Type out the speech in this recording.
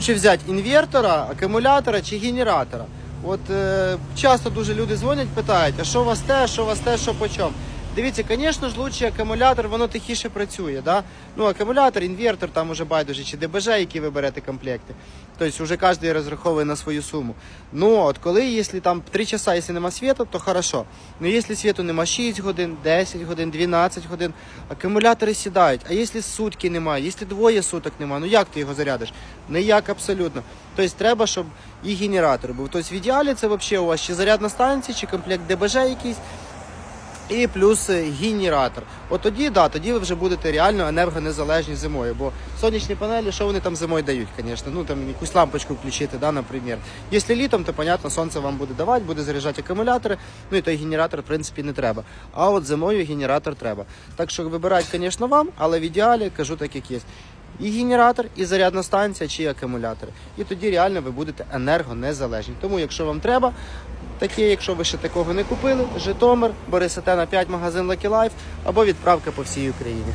Чи взяти інвертора, акумулятора чи генератора? От е, часто дуже люди дзвонять, питають, а що у вас те, що у вас те, що по чому? Дивіться, звісно ж, лучше акумулятор, воно тихіше працює. Да? Ну, акумулятор, інвертор, там уже байдуже, чи ДБЖ, які ви берете комплекти. Тобто вже кожен розраховує на свою суму. Ну, от коли, якщо там 3 часа, якщо нема світу, то хорошо. Ну, якщо світу нема 6 годин, 10 годин, 12 годин, акумулятори сідають. А якщо сутки немає, якщо двоє суток немає, ну як ти його зарядиш? Ніяк абсолютно. Тобто треба, щоб і генератор був. Тобто в ідеалі це взагалі у вас чи зарядна станція, чи комплект ДБЖ якийсь. І плюс е, генератор. От тоді, да, тоді ви вже будете реально енергонезалежні зимою. Бо сонячні панелі, що вони там зимою дають, звісно. Ну там якусь лампочку включити, да, наприклад. Якщо літом, то понятно, сонце вам буде давати, буде заряджати акумулятори. Ну і той генератор, в принципі, не треба. А от зимою генератор треба. Так що вибирати, звісно, вам, але в ідеалі кажу так, як є. І генератор, і зарядна станція, чи акумулятор. І тоді реально ви будете енергонезалежні. Тому, якщо вам треба, таке, якщо ви ще такого не купили, Житомир, Борисатена 5, магазин Lucky Life або відправка по всій Україні.